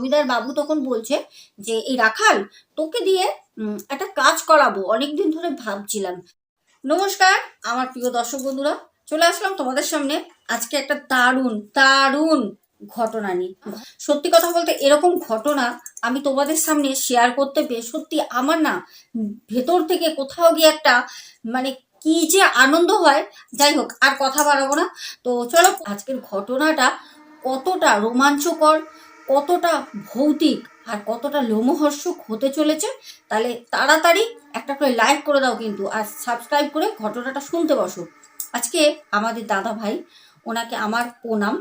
জমিদার বাবু তখন বলছে যে, এই রাখাল, তোকে দিয়ে একটা কাজ করাবো। অনেকদিন ধরে ভাবছিলাম। নমস্কার, আমার প্রিয় দর্শক বন্ধুরা, চলে আসলাম তোমাদের সামনে আজকে একটা দারুণ দারুণ ঘটনা নিয়ে। সত্যি কথা বলতে এরকম ঘটনা আমি তোমাদের সামনে শেয়ার করতে পেরে সত্যি আমার না ভেতর থেকে কোথাও গিয়ে একটা মানে কি যে আনন্দ হয়। যাই হোক, আর কথা বাড়াবো না। তো চলো, আজকের ঘটনাটা কতটা রোমাঞ্চকর কতটা ভৌতিক আর কতটা লোমহর্ষক হতে চলেছে, তাহলে তাড়াতাড়ি একটা করে লাইক করে দাও কিন্তু আর সাবস্ক্রাইব করে ঘটনাটা শুনতে বসো। আজকে আমাদের দাদা ভাই ওনাকে আমার প্রণাম।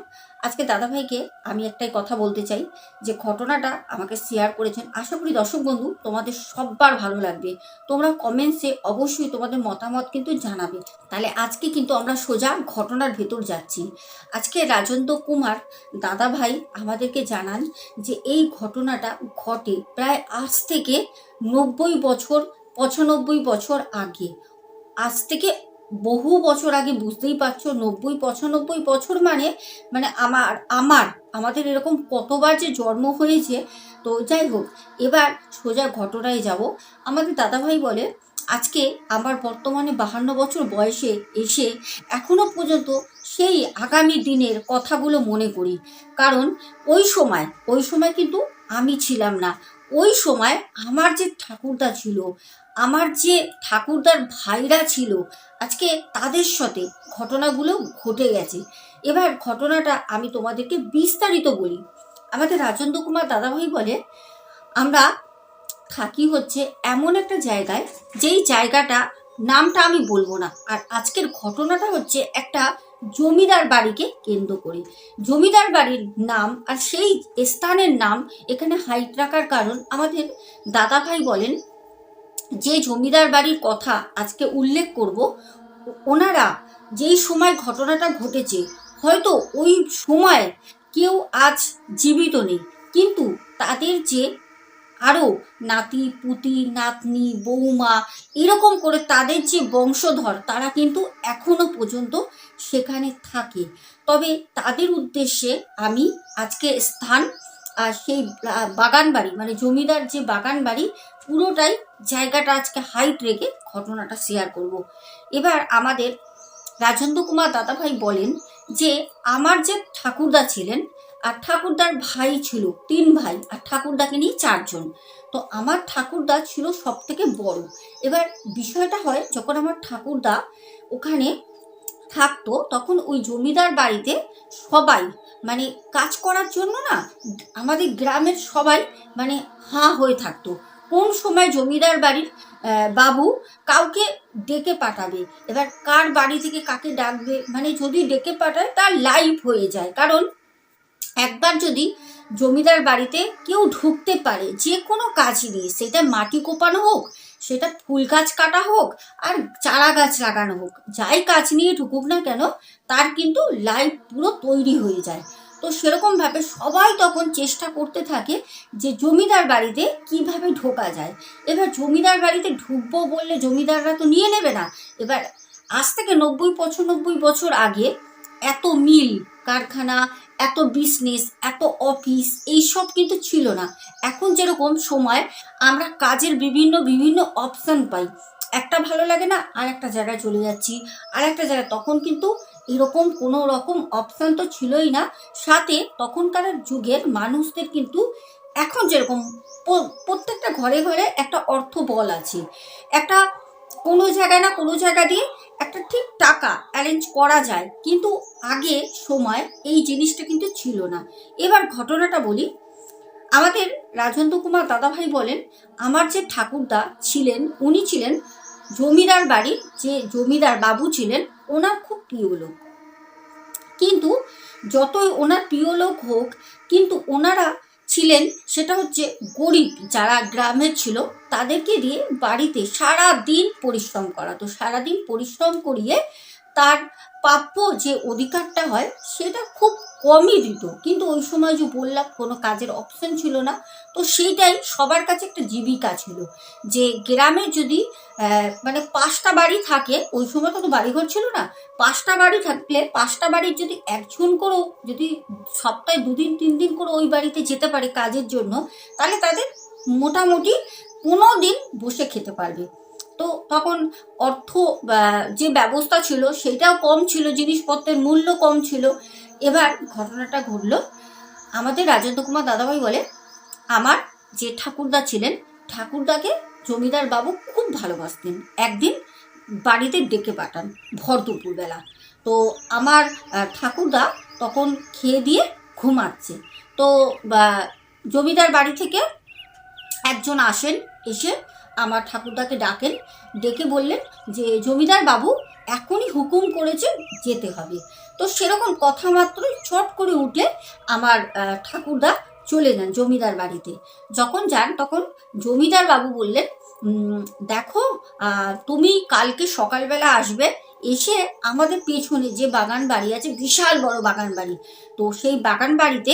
আজকে দাদা ভাইকে আমি একটাই কথা বলতে চাই যে ঘটনাটা আমাকে শেয়ার করেছেন। আশা করি দর্শক বন্ধু, তোমাদের সববার ভালো লাগবে। তোমরা কমেন্টসে অবশ্যই তোমাদের মতামত কিন্তু জানাবে। তাহলে আজকে কিন্তু আমরা সোজা ঘটনার ভেতর যাচ্ছি। আজকে রাজেন্দ্র কুমার দাদা ভাই আমাদেরকে জানান যে এই ঘটনাটা ঘটে প্রায় আজ থেকে নব্বই বছর, পঁচানব্বই বছর আগে। আজ থেকে বহু বছর আগে বুঝতেই পারছ, নব্বই, পঁচানব্বই বছর মানে মানে আমার আমার, আমাদের এরকম কতবার যে জন্ম হয়েছে, তো যাই হোক, এবার সোজা ঘটনায় যাব। আমাদের দাদাভাই বলে, আজকে আমার বর্তমানে বাহান্ন বছর বয়সে এসে এখনও পর্যন্ত সেই আগামী দিনের কথাগুলো মনে করি। কারণ ওই সময় ওই সময় কিন্তু আমি ছিলাম না। ওই সময় আমার যে ঠাকুরদা ছিল আমার যে ঠাকুরদার ভাইরা ছিল, আজকে তাদের সাথে ঘটনাগুলো ঘটে গেছে। এবার ঘটনাটা আমি তোমাদেরকে বিস্তারিত বলি। আমাদের রাজেন্দ্র কুমার দাদাভাই বলে, আমরা থাকি হচ্ছে এমন একটা জায়গায়, যেই জায়গাটা নামটা আমি বলব না। আর আজকের ঘটনাটা হচ্ছে একটা জমিদার বাড়িকে কেন্দ্র করে। জমিদার বাড়ির নাম আর সেই স্থানের নাম এখানে হাইট রাখার কারণ আমাদের দাদাভাই বলেন যে জমিদার বাড়ির কথা আজকে উল্লেখ করব, ওনারা যেই সময় ঘটনাটা ঘটেছে, হয়তো ওই সময় কেউ আজ জীবিত নেই। কিন্তু তাদের যে আরও নাতি, পুতি, নাতনি, বৌমা, এরকম করে তাদের যে বংশধর, তারা কিন্তু এখনও পর্যন্ত সেখানে থাকে। তবে তাদের উদ্দেশ্যে আমি আজকে স্থান আর সেই বাগান বাড়ি মানে জমিদার যে বাগান বাড়ি পুরোটাই জায়গাটা আজকে হাইট রেখে ঘটনাটা শেয়ার করব। এবার আমাদের রাজেন্দ্র কুমার দাদাভাই বলেন যে, আমার যে ঠাকুরদা ছিলেন আর ঠাকুরদার ভাই ছিল, তিন ভাই আর ঠাকুরদাকে নিয়ে চারজন, তো আমার ঠাকুরদা ছিল সব থেকে বড়। এবার বিষয়টা হয়, যখন আমার ঠাকুরদা ওখানে থাকতো, তখন ওই জমিদার বাড়িতে সবাই মানে কাজ করার জন্য না, আমাদের গ্রামের সবাই মানে হাঁ হয়ে থাকতো। কোন সময় জমিদার বাড়ির বাবু কাউকে ডেকে পাঠাবে? এবার কার বাড়ি থেকে কাকে ডাকবে? মানে যদি ডেকে পাঠায়, তার লাইভ হয়ে যায়। কারণ একবার যদি জমিদার বাড়িতে কেউ ঢুকতে পারে, যে কোনো কাজ নিয়ে, সেটা মাটি কোপানো হোক, সেটা ফুল গাছ কাটা হোক, আর চারা গাছ লাগানো হোক, যাই কাজ নিয়ে ঢুকুক না কেন, তার কিন্তু লাইফ পুরো তৈরি হয়ে যায়। তো সেরকমভাবে সবাই তখন চেষ্টা করতে থাকে যে জমিদার বাড়িতে কীভাবে ঢোকা যায়। এবার জমিদার বাড়িতে ঢুকবো বললে জমিদাররা তো নিয়ে নেবে না। এবার আজ থেকে নব্বই, পঁচানব্বই বছর আগে এত মিল, কারখানা, এত বিজনেস এত অফিস এইসব কিন্তু ছিল না। এখন যেরকম সময় আমরা কাজের বিভিন্ন বিভিন্ন অপশান পাই। একটা ভালো লাগে না আর একটা জায়গায় চলে যাচ্ছি আর একটা জায়গায় তখন কিন্তু এরকম কোনো রকম অপশান তো ছিলই না। সাথে তখনকার যুগের মানুষদের কিন্তু এখন যেরকম প্রত্যেকটা ঘরে ঘরে একটা অর্থ বল আছে। একটা কোনো জায়গায় না কোনো জায়গা দিয়ে একটা ঠিক টাকা অ্যারেঞ্জ করা যায়। কিন্তু আগে সময় এই জিনিসটা কিন্তু ছিল না। এবার ঘটনাটা বলি। আমাদের রাজেন্দ্র কুমার দাদাভাই বলেন, আমার যে ঠাকুরদা ছিলেন, উনি ছিলেন জমিদার বাড়ির যে জমিদার বাবু ছিলেন ওনার খুব প্রিয় লোক। কিন্তু যতই ওনার প্রিয় লোক হোক, কিন্তু ওনারা ছিলেন সেটা হচ্ছে গরিব যারা গ্রামে ছিল, তাদেরকে দিয়ে বাড়িতে সারা দিন পরিশ্রম করাতো সারাদিন পরিশ্রম করিয়ে তার প্রাপ্য যে অধিকারটা হয়, সেটা খুব কমই দিত। কিন্তু ওই সময় যে বললাম, কোনো কাজের অপশন ছিল না। তো সেইটাই সবার কাছে একটা জীবিকা ছিল। যে গ্রামে যদি মানে পাঁচটা বাড়ি থাকে, ওই সময় তো বাড়িঘর ছিল না। পাঁচটা বাড়ি থাকলে, পাঁচটা বাড়ির যদি একজন করেও যদি সপ্তাহে দুদিন তিন দিন করে ওই বাড়িতে যেতে পারে কাজের জন্য, তাহলে তাদের মোটামুটি পনেরো দিন বসে খেতে পারবে। তো তখন অর্থ যে ব্যবস্থা ছিল সেটাও কম ছিল, জিনিসপত্রের মূল্য কম ছিল। এবার ঘটনাটা ঘটলো। আমাদের রাজেন্দ্র কুমার দাদাভাই বলে, আমার যে ঠাকুরদা ছিলেন, ঠাকুরদাকে জমিদার বাবু খুব ভালোবাসতেন। একদিন বাড়িতে ডেকে পাঠান, ভর দুপুরবেলা। তো আমার ঠাকুরদা তখন খেয়ে দিয়ে ঘুমাচ্ছে। তো জমিদার বাড়ি থেকে একজন আসেন, এসে আমার ঠাকুরদাকে ডাকেন, ডেকে বললেন যে, জমিদার বাবু, এখনই হুকুম করেছে যেতে হবে। তো সেরকম কথা মাত্র চট করে উঠে আমার ঠাকুরদা চলে যান জমিদার বাড়িতে। যখন যান, তখন জমিদার বাবু বললেন দেখো তুমি কালকে সকালবেলা আসবে, এসে আমাদের পেছনে যে বাগান বাড়ি আছে, বিশাল বড় বাগান বাড়ি। তো সেই বাগান বাড়িতে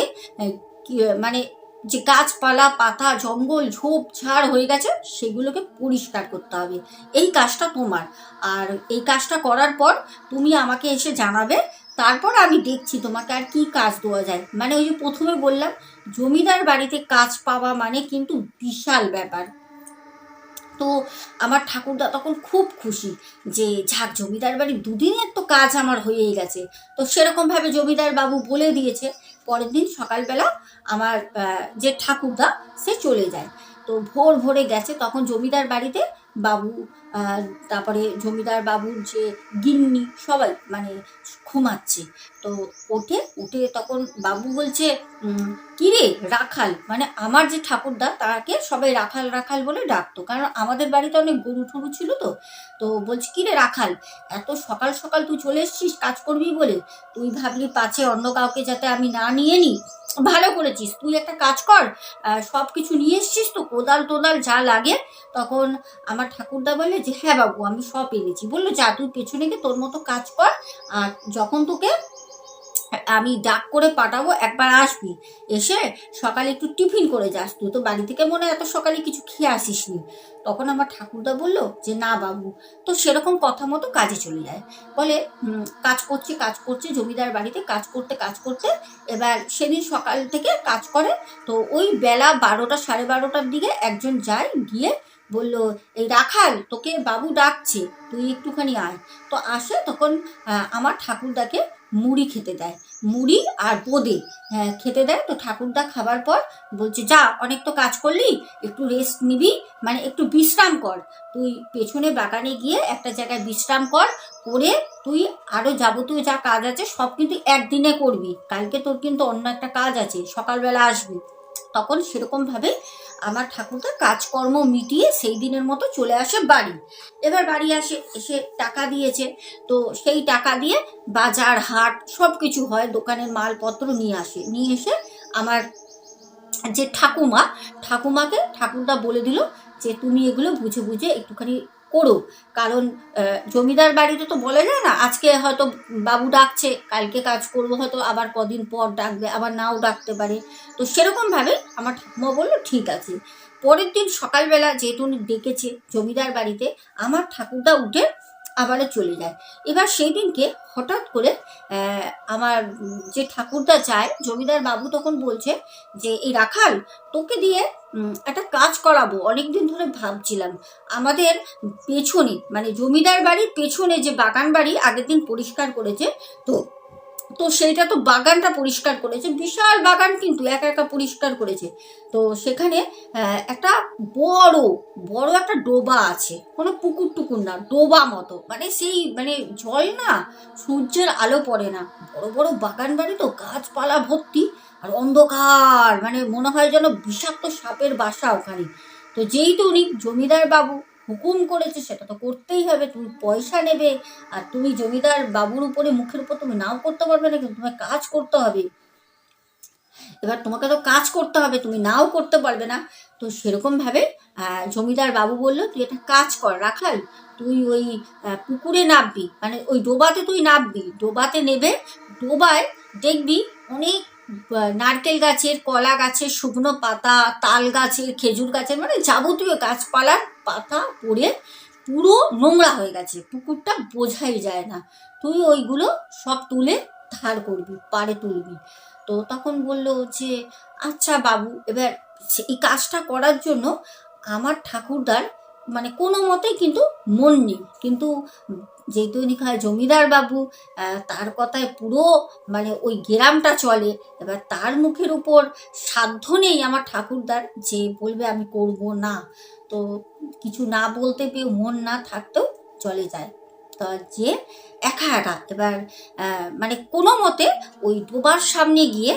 মানে যে গাছপালা, পাতা, জঙ্গল, ঝোপ, ঝাড় হয়ে গেছে, সেগুলোকে পরিষ্কার করতে হবে। এই কাজটা তোমার। আর এই কাজটা করার পর তুমি আমাকে এসে জানাবে, তারপর আমি দেখছি তোমাকে আর কি কাজ দেওয়া যায়। মানে ওই যে প্রথমে বললাম, জমিদার বাড়িতে কাজ পাওয়া মানে কিন্তু বিশাল ব্যাপার। তো আমার ঠাকুরদা তখন খুব খুশি যে ঝাক জমিদার বাড়ির দুদিনের তো কাজ আমার হয়েই গেছে। তো সেরকমভাবে জমিদার বাবু বলে দিয়েছে। পরের দিন সকালবেলা আমার যে ঠাকুরদা, সে চলে যায়। তো ভোর ভোরে গেছে। তখন জমিদার বাড়িতে বাবু তারপরে জমিদার বাবুর যে গিন্নি সবাই মানে ঘুমাচ্ছে। তো ওঠে উঠে তখন বাবু বলছে উম, কি রে রাখাল মানে আমার যে ঠাকুরদা তাকে সবাই রাখাল রাখাল বলে ডাকতো। কারণ আমাদের বাড়িতে অনেক গরু ঠরু ছিল তো। তো বলছি কি রে রাখাল এত সকাল সকাল তুই চলে এসছিস কাজ করবি বলে? তুই ভাবলি পাছে অন্য কাউকে যাতে আমি না নিয়ে নিই ভালো করেছিস। তুই একটা কাজ কর সব কিছু নিয়ে এসছিস তো, কোদাল টোদাল যা লাগে, তখন আমার ঠাকুরদা বলে যে হ্যাঁ বাবু, আমি সব এনেছি। বলল, যা, তুই পেছনে গিয়ে তোর মতো কাজ কর, আর যখন তোকে আমি ডাক করে পাঠাবো, একবার আসবি। এসে সকালে একটু টিফিন করে যাস। তুই তো বাড়ি থেকে মনে এত সকালে কিছু খেয়ে আসিস নি তখন আমার ঠাকুরদা বলল যে, না বাবু। তো সেরকম কথা মতো কাজে চলে যায়। বলে কাজ করছে কাজ করছে, জমিদার বাড়িতে কাজ করতে কাজ করতে। এবার সেদিন সকাল থেকে কাজ করে। তো ওই বেলা বারোটা, সাড়ে বারোটার দিকে একজন যায় গিয়ে বলল এই রাখাল তোকে বাবু ডাকছে তুই একটুখানি আয়। তো আসে তখন আমার ঠাকুরদাকে মুড়ি খেতে দেয়। মুড়ি আর বোঁদে হ্যাঁ, খেতে দেয়। তো ঠাকুরদা খাবার পর বলছে যা অনেক তো কাজ করলি একটু রেস্ট নিবি মানে একটু বিশ্রাম কর। তুই পেছনে বাগানে গিয়ে একটা জায়গায় বিশ্রাম কর করে তুই আরও যাবতীয় যা কাজ আছে সব কিন্তু একদিনে করবি। কালকে তোর কিন্তু অন্য একটা কাজ আছে সকালবেলা আসবি। তখন সেরকমভাবে আমার ঠাকুরদা কাজকর্ম মিটিয়ে সেই দিনের মতো চলে আসে বাড়ি। এবার বাড়ি আসে, এসে টাকা দিয়েছে। তো সেই টাকা দিয়ে বাজার হাট সব কিছু হয়, দোকানের মালপত্র নিয়ে আসে। নিয়ে এসে আমার যে ঠাকুমা, ঠাকুমাকে ঠাকুরদা বলে দিল যে, তুমি এগুলো বুঝে বুঝে একটুখানি করো কারণ জমিদার বাড়িতে তো বলে যায় না, আজকে হয়তো বাবু ডাকছে, কালকে কাজ করব, হয়তো আবার কদিন পর ডাকবে, আবার নাও ডাকতে পারে। তো সেরকমভাবে আমার ঠাকুমা বলল, ঠিক আছে। পরের দিন সকালবেলা যেহেতু উনি ডেকেছে জমিদার বাড়িতে, আমার ঠাকুরদা উঠে আবারও চলে যায়। এবার সেই দিনকে হঠাৎ করে আমার যে ঠাকুরদা চায় জমিদার বাবু তখন বলছে যে, এই রাখাল, তোকে দিয়ে একটা কাজ করাবো। অনেক দিন ধরে ভাবছিলাম। আমাদের পেছনে মানে জমিদার বাড়ির পেছনে যে বাগান বাড়ি আগের দিন পরিষ্কার করেছে, তো তো সেইটা তো বাগানটা পরিষ্কার করেছে, বিশাল বাগান কিন্তু একা একা পরিষ্কার করেছে। তো সেখানে একটা বড় বড় একটা ডোবা আছে, কোনো পুকুর টুকুর না, ডোবা মতো। মানে সেই মানে জল না সূর্যের আলো পড়ে না। বড় বড় বাগান বাড়ি তো গাছপালা ভর্তি, আর অন্ধকার মানে মনে হয় যেন বিষাক্ত সাপের বাসা ওখানে। তো যেই তো উনি জমিদার বাবু হুকুম করেছে, সেটা তো করতেই হবে। তুমি পয়সা নেবে, আর তুমি জমিদার বাবুর উপরে মুখের উপর তুমি নাও করতে পারবে না, কিন্তু তোমায় কাজ করতে হবে। এবার তোমাকে তো কাজ করতে হবে, তুমি নাও করতে পারবে না। তো সেরকমভাবে জমিদার বাবু বলল, তুই একটা কাজ কর, রাখাল। তুই ওই পুকুরে নামবি মানে ওই ডোবাতে তুই নামবি। ডোবাতে নেবে, ডোবায় দেখবি অনেক নারকেল গাছের, কলা গাছের, শুকনো পাতা, তাল গাছের, খেজুর গাছের মানে যাবতীয় গাছপালার পাতা পড়ে পুরো নোংরা হয়ে গেছে। পুকুরটা বোঝাই যায় না। তুই ওইগুলো সব তুলে ধার করবি, পাড়ে তুলবি। তো তখন বলল যে আচ্ছা বাবু, এবার এই কাজটা করার জন্য আমার ঠাকুরদার মানে কোনো মতেই কিন্তু মন নেই। কিন্তু যেহেতু দৈনিকায় জমিদার বাবু তার কথায় পুরো মানে ওই গ্রামটা চলে। এবার তার মুখের উপর সাধ্য নেই আমার ঠাকুরদার যে বলবে আমি করব না। তো কিছু না বলতে পেয়ে মন না থাকতেও চলে যায়। তা যে একা একা, এবার মানে কোনো মতে ওই ডোবার সামনে গিয়ে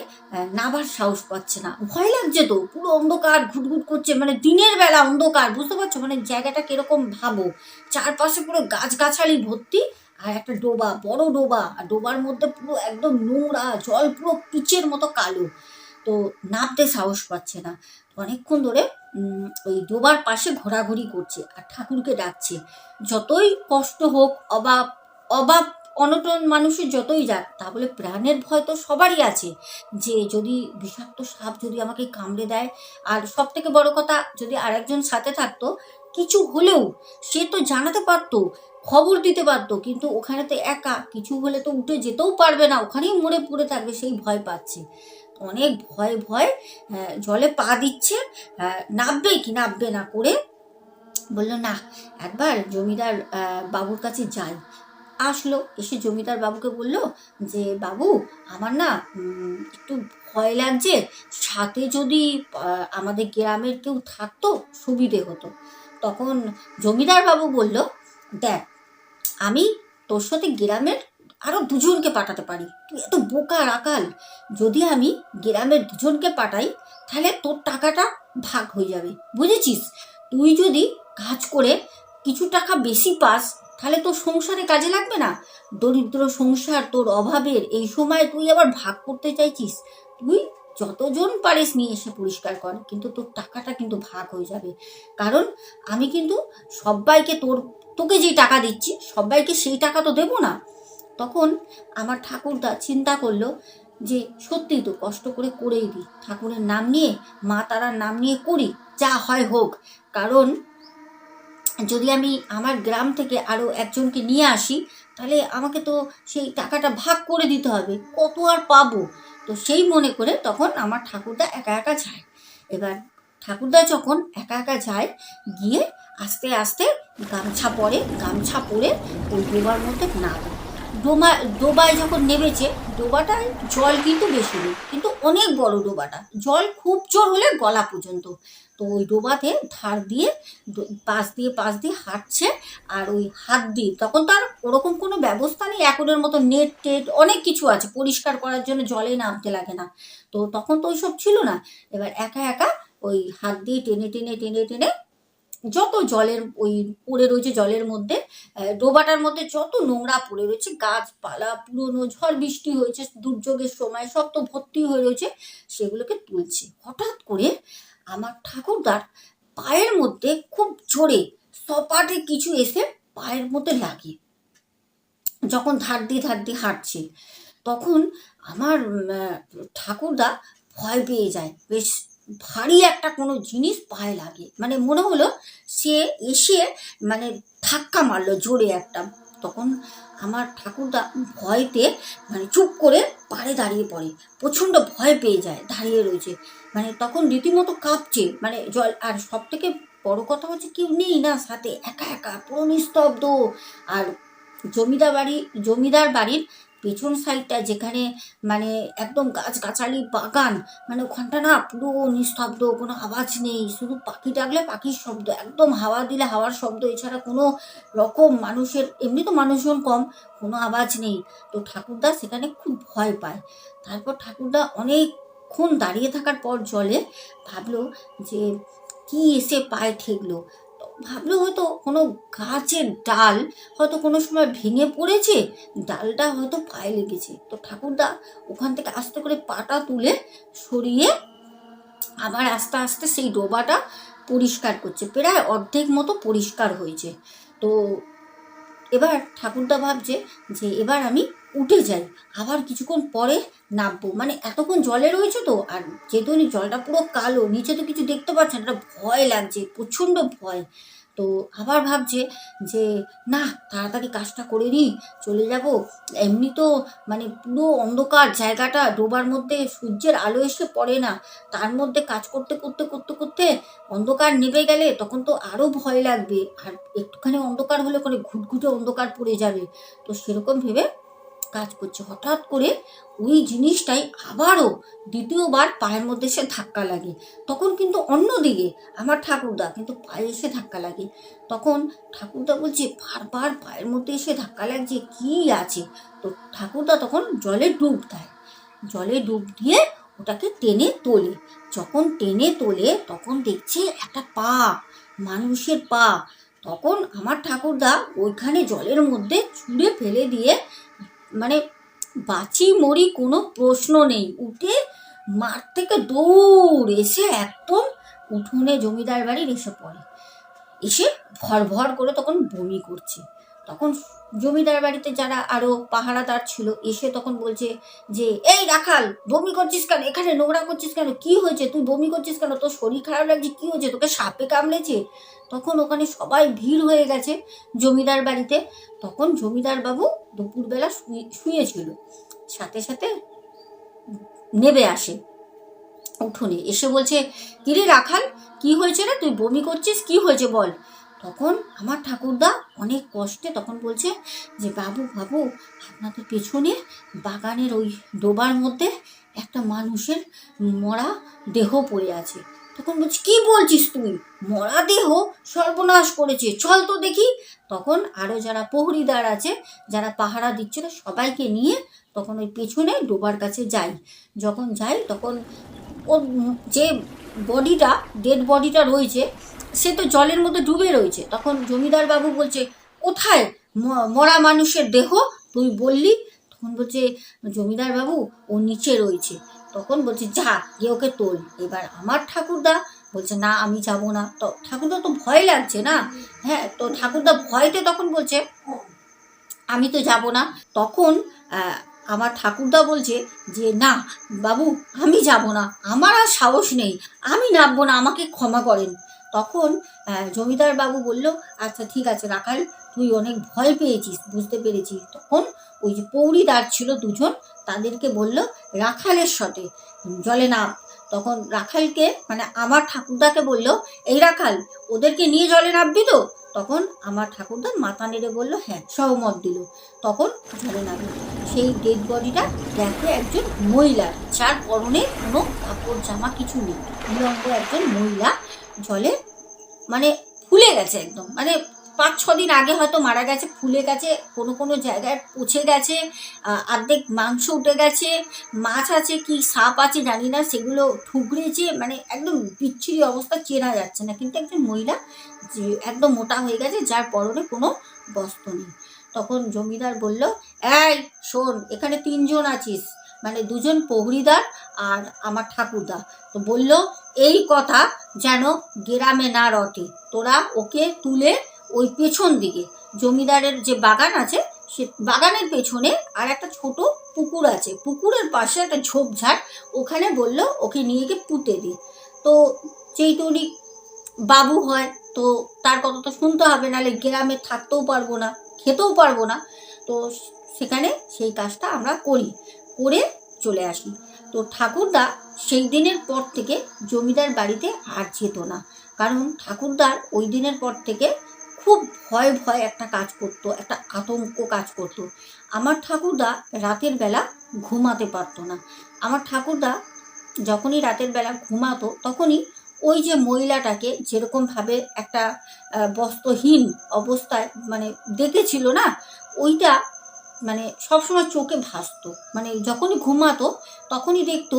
নাবার সাহস পাচ্ছে না। ভয় লাগছে তো, পুরো অন্ধকার, ঘুটঘুট করছে মানে দিনের বেলা অন্ধকার, বুঝতে পারছ? মানে জায়গাটা কীরকম ভাবো? চারপাশে পুরো গাছগাছালি ভর্তি, আর একটা ডোবা, বড় ডোবা, আর ডোবার মধ্যে পুরো একদম নোংরা জল, পুরো পিচের মতো কালো। তো নামতে সাহস পাচ্ছে না। অনেকক্ষণ ধরে ওই ডোবার পাশে ঘোরাঘুরি করছে আর ঠাকুরকে ডাকছে। যতই কষ্ট হোক অভাব অভাব অনটন মানুষের যতই যাক তা বলে প্রাণের ভয় তো সবারই আছে যে যদি বিষাক্ত সাপ যদি আমাকে কামড়ে দেয়। আর সব থেকে বড় কথা, যদি আরেকজন সাথে থাকতো, কিছু হলেও সে তো জানাতে পারতো, খবর দিতে পারতো, কিন্তু ওখানে তো একা, কিছু হলে তো উঠে যেতেও পারবে না, ওখানেই মরে পড়ে থাকবে, সেই ভয় পাচ্ছে। অনেক ভয় ভয় জলে পা দিচ্ছে নাববে কি নাববে না করে বলল, না, একবার জমিদার বাবুর কাছে যাই। আসলো, এসে জমিদার বাবুকে বলল যে, বাবু, আমার না একটু ভয় লাগছে। সাথে যদি আমাদের গ্রামের কেউ থাকতো, সুবিধে হতো। তখন জমিদার বাবু বলল, দেখ, আমি তোর সাথে গ্রামের আরও দুজনকে পাঠাতে পারি। তুই এত বোকা রাকাল যদি আমি গ্রামের দুজনকে পাঠাই, তাহলে তোর টাকাটা ভাগ হয়ে যাবে। বুঝেছিস? তুই যদি কাজ করে কিছু টাকা বেশি পাস, তাহলে তোর সংসারে কাজে লাগবে না? দরিদ্র সংসার, তোর অভাবের, এই সময় তুই আবার ভাগ করতে চাইছিস। তুই যতজন পারিস নিয়ে এসে পরিষ্কার কর, কিন্তু তোর টাকাটা কিন্তু ভাগ হয়ে যাবে। কারণ আমি কিন্তু সবাইকে তোর, তোকে যেই টাকা দিচ্ছি সবাইকে সেই টাকা তো দেবো না। তখন আমার ঠাকুরদা চিন্তা করল যে সত্যি তো কষ্ট করে করেই দিই। ঠাকুরের নাম নিয়ে, মা তারার নাম নিয়ে করি, যা হয় হোক। কারণ যদি আমি আমার গ্রাম থেকে আরও একজনকে নিয়ে আসি, তাহলে আমাকে তো সেই টাকাটা ভাগ করে দিতে হবে। কত আর পাবো? তো সেই মনে করে তখন আমার ঠাকুরদা একা একা যায়। এবার ঠাকুরদা যখন একা একা যায়, গিয়ে আস্তে আস্তে গামছা পরে গামছা পরে ওই ডোবার মধ্যে নামে। ডোবা ডোবায় যখন নেমেছে ডোবাটায় জল কিন্তু বেশি নেই, কিন্তু অনেক বড় ডোবাটা। জল খুব জোর হলে গলা পর্যন্ত। তো ওই ডোবাতে ধার দিয়ে, পাশ দিয়ে পাশ দিয়ে হাঁটছে, আর ওই হাত দিয়ে, তখন তো আর ওরকম কোনো ব্যবস্থা নেই, এখনের মতো নেট টেট, অনেক কিছু আছে, পরিষ্কার করার জন্য জলে নামতে লাগে না। তো তখন তো ওইসব ছিল না। এবার একা একা ওই হাত দিয়ে টেনে টেনে টেনে টেনে যত জলের ওই পড়ে রয়েছে জলের মধ্যে ডোবাটার মধ্যে যত নোংরা পড়ে রয়েছে, গাছপালা, পুরনো ঝড় বৃষ্টি হয়েছে, দুর্যোগের সময় সব তো ভর্তি হয়ে রয়েছে, সেগুলোকে তুলছে। হঠাৎ করে আমার ঠাকুরদার পায়ের মধ্যে খুব জোরে সপাটে কিছু এসে পায়ের মধ্যে লাগে যখন ধার দিয়ে ধার দিয়ে হাঁটছে, তখন আমার ঠাকুরদা ভয় পেয়ে যায়। বেশ ভারী একটা কোনো জিনিস পায়ে লাগে। মানে মনে হলো সে এসে মানে ধাক্কা মারলো জোরে একটা। তখন আমার ঠাকুরদা ভয়তে মানে চুপ করে পাড়ে দাঁড়িয়ে পড়ে। প্রচণ্ড ভয় পেয়ে যায়, দাঁড়িয়ে রয়েছে। মানে তখন রীতিমতো কাঁপছে। মানে জল, আর সব থেকে বড় কথা হচ্ছে কেউ নেই না সাথে। একা একা, পুরো নিস্তব্ধ। আর জমিদার বাড়ি, জমিদার বাড়ির পেছন সাইডটা যেখানে মানে একদম গাছগাছালি বাগান মানে ওখানটা না পুরো নিস্তব্ধ, কোনো আওয়াজ নেই। শুধু পাখি ডাকলে পাখির শব্দ, একদম হাওয়া দিলে হাওয়ার শব্দ। এছাড়া কোনো রকম মানুষের, এমনি তো মানুষজন কম, কোনো আওয়াজ নেই। তো ঠাকুরদা সেখানে খুব ভয় পায়। তারপর ঠাকুরদা অনেকক্ষণ দাঁড়িয়ে থাকার পর জলে ভাবলো যে, কি এসে পায়ে ঠেকলো? ভাবলো হয়তো কোনো গাছের ডাল হয়তো কোনো সময় ভেঙে পড়েছে, ডালটা হয়তো পায়ে লেগেছে। তো ঠাকুরদা ওখান থেকে আস্তে করে পাটা তুলে সরিয়ে আবার আস্তে আস্তে সেই ডোবাটা পরিষ্কার করছে। প্রায় অর্ধেক মতো পরিষ্কার হয়েছে। তো এবার ঠাকুরদা ভাবছে যে এবার আমি উঠে যাই, আবার কিছুক্ষণ পরে নামবো। মানে এতক্ষণ জলে রয়েছে তো, আর যেহেতু জলটা পুরো কালো, নিচে তো কিছু দেখতে পাচ্ছেন একটা ভয় লাগছে, প্রচণ্ড ভয়। তো আবার ভাবছে যে, না, তাড়াতাড়ি কাজটা করে নিই, চলে যাব। এমনি তো মানে পুরো অন্ধকার জায়গাটা, ডোবার মধ্যে সূর্যের আলো এসে পড়ে না। তার মধ্যে কাজ করতে করতে করতে করতে অন্ধকার নেমে গেলে তখন তো আরও ভয় লাগবে। আর একটুখানি অন্ধকার হলে করে ঘুটঘুটে অন্ধকার পড়ে যাবে। তো সেরকম ভেবে কাজ করছে। হঠাৎ করে ওই জিনিসটাই আবারও দ্বিতীয়বার পায়ের মধ্যে এসে ধাক্কা লাগে। তখন কিন্তু অন্যদিকে আমার ঠাকুরদা কিন্তু পায়ে এসে ধাক্কা লাগে। তখন ঠাকুরদা বলছে, বারবার পায়ের মধ্যে এসে ধাক্কা লাগছে, কি আছে? তো ঠাকুরদা তখন জলে ডুব দেয়। জলে ডুব দিয়ে ওটাকে টেনে তোলে। যখন টেনে তোলে, তখন দেখছে একটা পা, মানুষের পা। তখন আমার ঠাকুরদা ওইখানে জলের মধ্যে ছুঁড়ে ফেলে দিয়ে মানে বাঁচি মরি কোনো প্রশ্ন নেই। উঠে মাঠ থেকে দৌড় এসে একদম উঠোনে জমিদার বাড়ির এসে পড়ে। এসে ভর করে তখন বমি করছে। তখন জমিদার বাড়িতে যারা আরও পাহারাদার ছিল, এসে তখন বলছে যে, এই রাখাল, বমি করছিস কেন? এখানে নোংরা করছিস কেন? কি হয়েছে? তুই বমি করছিস কেন? তোর শরীর খারাপ লাগছে? কি হয়েছে? তোকে সাপে কামড়েছে? তখন ওখানে সবাই ভিড় হয়ে গেছে জমিদার বাড়িতে। তখন জমিদার বাবু দুপুরবেলা শুয়ে, শুয়েছিল। সাথে সাথে নেবে আসে উঠোনে। এসে বলছে, কিরে রাখাল, কি হয়েছে রে? তুই বমি করছিস? কি হয়েছে বল? তখন আমার ঠাকুরদা অনেক কষ্টে তখন বলছে যে, বাবু বাবু, আপনাদের পেছনে বাগানের ওই ডোবার মধ্যে একটা মানুষের মরা দেহ পড়ে আছে। তখন বলছি, কি বলছিস তুই? মরা দেহ সর্বনাশ করেছে। চল তো দেখি। তখন আরও যারা প্রহরীদার আছে, যারা পাহারা দিচ্ছিল সবাইকে নিয়ে তখন ওই পেছনে ডোবার কাছে যাই। যখন যাই, তখন ওর যে বডিটা, ডেড বডিটা রয়েছে সে তো জলের মধ্যে ডুবে রয়েছে। তখন জমিদার বাবু বলছে, কোথায় মরা মানুষের দেহ? তুই বললি। তখন বলছে, জমিদার বাবু, ও নিচে রয়েছে। তখন বলছে, যা, গিয়ে ওকে তোল। এবার আমার ঠাকুরদা বলছে, না, আমি যাব না। তো ঠাকুরদা তো ভয় লাগছে না? হ্যাঁ তো ঠাকুরদা ভয়তে তখন বলছে, আমি তো যাব না। তখন আমার ঠাকুরদা বলছে যে, না, বাবু, আমি যাব না। আমার আর সাহস নেই। আমি নামবো না। আমাকে ক্ষমা করেন। তখন জমিদার বাবু বলল আচ্ছা ঠিক আছে রাখাল, তুই অনেক ভয় পেয়েছিস, বুঝতে পেরেছিস তখন ওই যে পৌরিদার ছিল দুজন, তাদেরকে বলল, রাখালের সাথে জলে নাম। তখন রাখালকে মানে আমার ঠাকুরদাকে বলল, এই রাখাল, ওদেরকে নিয়ে জলে নামবি তো? তখন আমার ঠাকুরদা মাথা নেড়ে বলল হ্যাঁ সহমত দিল। তখন জলে নামলো সেই ডেড বডিটা দেখে একজন মহিলা, যার পরনে কোনো কাপড় জামা কিছু নেই উলঙ্গ একজন মহিলা জলে মানে ফুলে গেছে একদম। মানে পাঁচ ছ দিন আগে হয়তো মারা গেছে, ফুলে গেছে, কোনো কোনো জায়গায় পচে গেছে অর্ধেক মাংস উঠে গেছে, মাছ আছে কি সাপ আছে জানি না, সেগুলো ঠুকরেছে মানে একদম বিচ্ছিরি অবস্থা, চেনা যাচ্ছে না। কিন্তু একজন মহিলা যে একদম মোটা হয়ে গেছে, যার পরনে কোনো বস্ত্র নেই। তখন জমিদার বলল, এই শোন, এখানে তিনজন আছিস মানে দুজন প্রহরীদার আর আমার ঠাকুরদা। তো বলল, এই কথা যেন গ্রামে না রটে। তোরা ওকে তুলে ওই পেছন দিকে। জমিদারের যে বাগান আছে, সে বাগানের পেছনে আর একটা ছোট পুকুর আছে। পুকুরের পাশে একটা ঝোপঝাড়। ওখানে বলল, ওকে নিয়ে গিয়ে পুঁতে দে। তো উনি বাবু হয়, তো তার কথা তো শুনতে হবে। নাহলে গ্রামে থাকতেও পারব না, খেতেও পারব না। তো সেখানে সেই কাজটা আমরা করি। করে চলে আসি তো ঠাকুরদা সেই দিনের পর থেকে জমিদার বাড়িতে আর যেত না। কারণ ঠাকুরদার ওই দিনের পর থেকে খুব ভয় ভয় একটা কাজ করতো, একটা আতঙ্ক কাজ করতো। আমার ঠাকুরদা রাতের বেলা ঘুমাতে পারতো না। আমার ঠাকুরদা যখনই রাতের বেলা ঘুমাতো তখনই ওই যে মহিলাটাকে যেরকমভাবে একটা বস্ত্রহীন অবস্থায় মানে দেখেছিল না, ওইটা মানে সবসময় চোখে ভাসতো। মানে যখনই ঘুমাতো তখনই দেখতো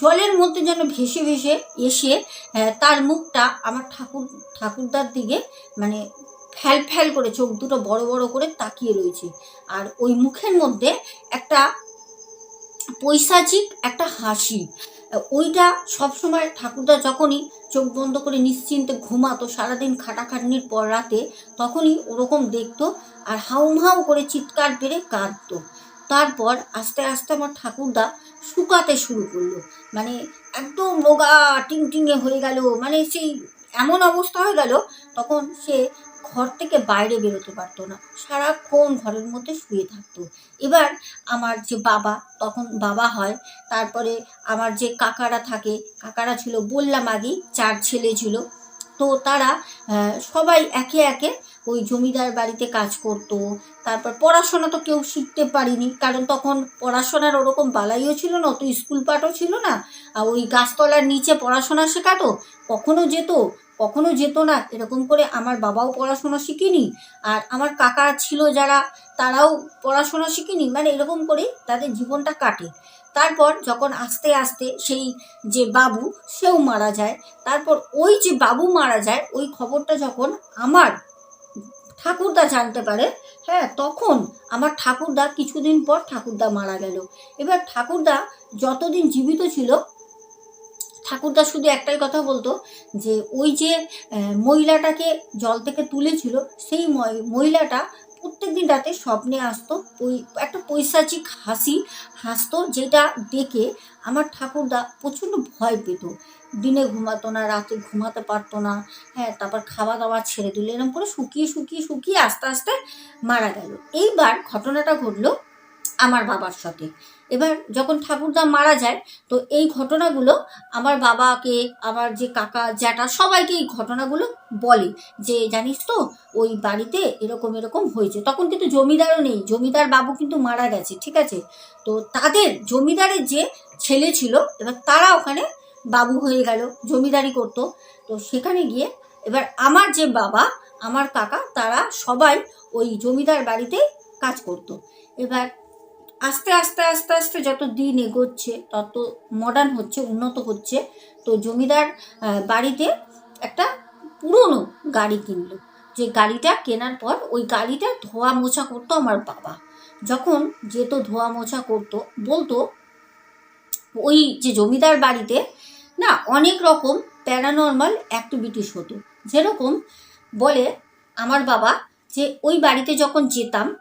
জলের মধ্যে যেন ভেসে ভেসে এসে তার মুখটা আমার ঠাকুর, ঠাকুরদার দিকে মানে ফ্যাল ফ্যাল করে চোখ দুটো বড় বড় করে তাকিয়ে রয়েছে। আর ওই মুখের মধ্যে একটা পৈশাচিক, একটা হাসি। ওইটা সবসময় ঠাকুরদা যখনই চোখ বন্ধ করে নিশ্চিন্তে ঘুমাতো সারাদিন খাটাখাটনির পর রাতে, তখনই ওরকম দেখতো আর হাউম হাউ করে চিৎকার বেড়ে কাঁদতো। তারপর আস্তে আস্তে আমার ঠাকুরদা শুকাতে শুরু করল। মানে একদম রোগা টিংটিঙে হয়ে গেল মানে সেই এমন অবস্থা হয়ে গেল, তখন সে ঘর থেকে বাইরে বেরোতে পারতো না। সারাক্ষণ ঘরের মধ্যে শুয়ে থাকতো। এবার আমার যে বাবা, তখন বাবা হয়, তারপরে আমার যে কাকারা থাকে, কাকারা ছিল, বললাম আগেই, চার ছেলে ছিল। তো তারা সবাই একে একে ওই জমিদার বাড়িতে কাজ করতো। তারপর পড়াশোনা তো কেউ শিখতে পারিনি। কারণ তখন পড়াশোনার ওরকম বালাইও ছিল না তো স্কুল পাঠও ছিল না। আর ওই গাছতলার নিচে পড়াশোনা শেখাতো, কখনো যেত কখনো যেত না। এরকম করে আমার বাবাও পড়াশোনা শিখিনি। আর আমার কাকা ছিল যারা, তারাও পড়াশোনা শিখিনি। মানে এরকম করে তাদের জীবনটা কাটে। তারপর যখন আস্তে আস্তে সেই যে বাবু, সেও মারা যায়। তারপর ওই যে বাবু মারা যায়, ওই খবরটা যখন আমার ঠাকুরদা জানতে পারে। হ্যাঁ তখন আমার ঠাকুরদা কিছুদিন পর ঠাকুরদা মারা গেল। এবার ঠাকুরদা যতদিন জীবিত ছিল, ঠাকুরদা শুধু একটাই কথা বলতো যে, ওই যে মহিলাটাকে জল থেকে তুলেছিল, সেই মহি- মহিলাটা প্রত্যেকদিন রাতে স্বপ্নে আসতো, ওই একটা পৈশাচিক হাসি হাসতো, যেটা দেখে আমার ঠাকুরদা প্রচণ্ড ভয় পেত। দিনে ঘুমাতো না, রাতে ঘুমাতে পারতো না। হ্যাঁ তারপর খাওয়া দাওয়া ছেড়ে দিল এরকম করে শুকিয়ে শুকিয়ে শুকিয়ে আস্তে আস্তে মারা গেল। এইবার ঘটনাটা ঘটলো আমার বাবার সাথে। এবার যখন ঠাকুরদা মারা যায়, তো এই ঘটনাগুলো আমার বাবাকে, আমার যে কাকা, জ্যাঠা, সবাইকে এই ঘটনাগুলো বলে যে, জানিস তো, ওই বাড়িতে এরকম এরকম হয়েছে। তখন কিন্তু জমিদারও নেই। জমিদার বাবু কিন্তু মারা গেছে, ঠিক আছে? তো তাদের জমিদারের যে ছেলে ছিল, এবার তারা ওখানে বাবু হয়ে গেল, জমিদারি করতো। তো সেখানে গিয়ে এবার আমার যে বাবা, আমার কাকা, তারা সবাই ওই জমিদার বাড়িতে কাজ করতো। এবার আস্তে আস্তে আস্তে আস্তে যত দিন এগোচ্ছে, তত মডার্ন হচ্ছে, উন্নত হচ্ছে। তো জমিদার বাড়িতে একটা পুরনো গাড়ি কিনলো। যে গাড়িটা কেনার পর ওই গাড়িটা ধোয়া মোছা করতো আমার বাবা। যখন যেত ধোয়া মোছা করতো, বলতো, ওই যে জমিদার বাড়িতে না, অনেক রকম প্যারানর্মাল অ্যাক্টিভিটিস হতো। যেরকম বলে আমার বাবা যে, ওই বাড়িতে যখন যেতাম,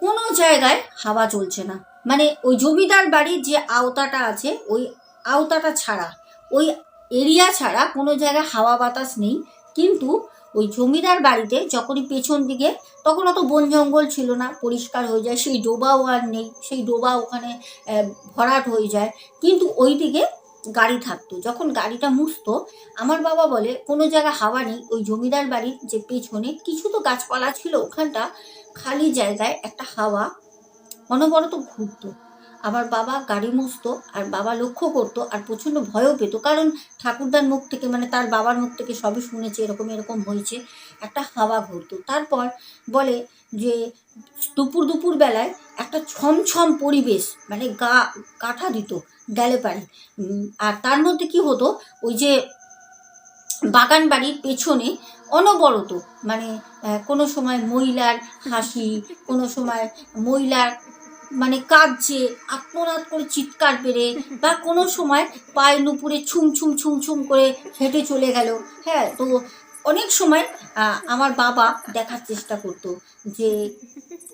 কোনো জায়গায় হাওয়া চলছে না। মানে ওই জমিদার বাড়ির যে আওতাটা আছে, ওই আওতাটা ছাড়া, ওই এরিয়া ছাড়া কোনো জায়গায় হাওয়া বাতাস নেই। কিন্তু ওই জমিদার বাড়িতে যখনই পেছন দিকে, তখন অত বন জঙ্গল ছিল না, পরিষ্কার হয়ে যায়, সেই ডোবাও আর নেই, সেই ডোবা ওখানে ভরাট হয়ে যায়। কিন্তু ওই দিকে গাড়ি থাকতো। যখন গাড়িটা মুছতো, আমার বাবা বলে, কোনো জায়গায় হাওয়া নেই, ওই জমিদার বাড়ির যে পেছনে কিছু তো গাছপালা ছিল, ওখানটা খালি জায়গায় একটা হাওয়া অনবরত ঘুরতো। আমার বাবা গাড়ি মুছতো, আর বাবা লক্ষ্য করতো, আর প্রচণ্ড ভয়ও পেত, কারণ ঠাকুরদার মুখ থেকে মানে তার বাবার মুখ থেকে সবই শুনেছে, এরকম এরকম হয়েছে, একটা হাওয়া ঘুরতো। তারপর বলে যে, দুপুর দুপুর বেলায় একটা ছমছম পরিবেশ মানে গা কাঠা দিত গেলে পারে। আর তার মধ্যে কি হতো, ওই যে বাগান বাড়ির পেছনে অনবরত মানে কোনো সময় মহিলার হাসি, কোনো সময় মহিলার মানে কাঁদছে আত্মনাদ করে চিৎকার পেরে, বা কোনো সময় পায়ে নুপুরে ছুম ছুম ছুম ছুম করে হেঁটে চলে গেল। হ্যাঁ তো অনেক সময় আমার বাবা দেখার চেষ্টা করতো যে,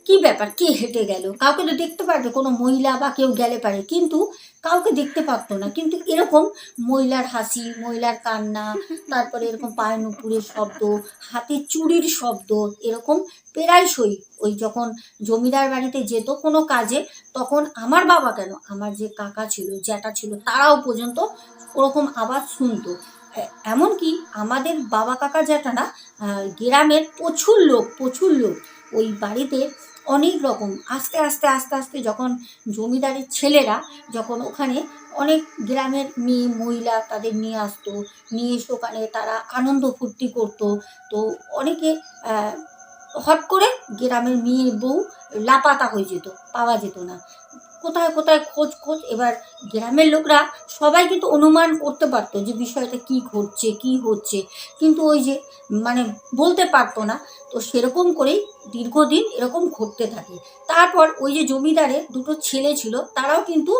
কি ব্যাপার, কে হেঁটে গেল? কাউকে তো দেখতে পারবে, কোনো মহিলা বা কেউ গেলে পারে, কিন্তু কাউকে দেখতে পারতো না। কিন্তু এরকম মহিলার হাসি, মহিলার কান্না, তারপরে এরকম পায়ে নুপুরের শব্দ, হাতে চুড়ির শব্দ, এরকম প্রায়শই ওই যখন জমিদার বাড়িতে যেত কোনো কাজে, তখন আমার বাবা কেন, আমার যে কাকা ছিল, জ্যাঠা ছিল, তারাও পর্যন্ত ওরকম আওয়াজ শুনতো। এমনকি আমাদের বাবা কাকা জ্যাঠারা গ্রামের প্রচুর লোক প্রচুর লোক ওই বাড়িতে অনেক রকম, আস্তে আস্তে আস্তে আস্তে যখন জমিদারের ছেলেরা যখন ওখানে অনেক গ্রামের মেয়ে, মহিলা তাদের নিয়ে আসতো, নিয়ে এসে ওখানে তারা আনন্দ ফুর্তি করতো। তো অনেকে হট করে গ্রামের মেয়ে বউ লাপাতা হয়ে যেত, পাওয়া যেত না। কোথায় কোথায় খোঁজ খোঁজ? এবার গ্রামের লোকরা সবাই কিন্তু অনুমান করতে পারতো যে বিষয়টা কি ঘটছে, কি হচ্ছে। কিন্তু ওই যে মানে বলতে পারতো না। তো সেরকম করেই দীর্ঘদিন এরকম ঘটতে থাকে। তারপর ওই যে জমিদারের দুটো ছেলে ছিল, তারাও কিন্তু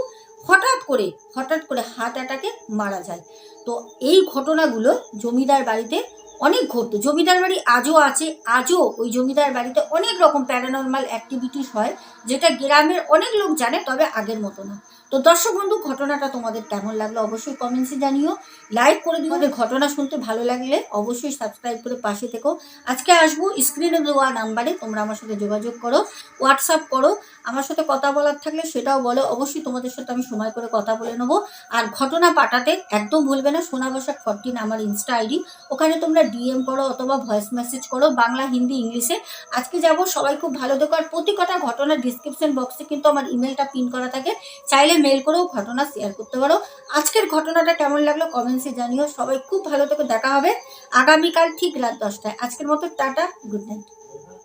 হঠাৎ করে হঠাৎ করে হার্ট অ্যাটাকে মারা যায়। তো এই ঘটনাগুলো জমিদার বাড়িতে অনেক ঘটতো। জমিদার বাড়ি আজও আছে। আজও ওই জমিদার বাড়িতে অনেক রকম প্যারানর্মাল অ্যাক্টিভিটিস হয়, যেটা গ্রামের অনেক লোক জানে, তবে আগের মতো না। তো দর্শক বন্ধু, ঘটনাটা তোমাদের কেমন লাগল অবশ্যই কমেন্টসে জানিও। লাইক করে দিও, আমাদের ঘটনা শুনতে ভালো লাগলে অবশ্যই সাবস্ক্রাইব করে পাশে থেকো। আজকে আসব স্ক্রিনে দেওয়া নাম্বারে তোমরা আমার সাথে যোগাযোগ করো হোয়াটসঅ্যাপ করো। আমার সাথে কথা বলার থাকলে সেটাও বলো, অবশ্যই তোমাদের সাথে আমি সময় করে কথা বলে নেব। আর ঘটনা পাঠাতে একদম ভুলবে না, সোনা বসাক ফরটিন আমার ইনস্টা আইডি ওখানে তোমরা ডিএম করো অথবা ভয়েস মেসেজ করো, বাংলা, হিন্দি, ইংলিশে। আজকে যাব, সবাই খুব ভালো দেখো আর প্রতি কটা ঘটনার ডিসক্রিপশন বক্সে কিন্তু আমার ইমেলটা পিন করা থাকে। চাইলে মেল করেও ঘটনা শেয়ার করতে পারো। আজকের ঘটনাটা কেমন লাগল কমেন্টসে জানিও। সবাই খুব ভালো থেকে, দেখা হবে আগামীকাল ঠিক রাত দশটায়। আজকের মতো টাটা গুড নাইট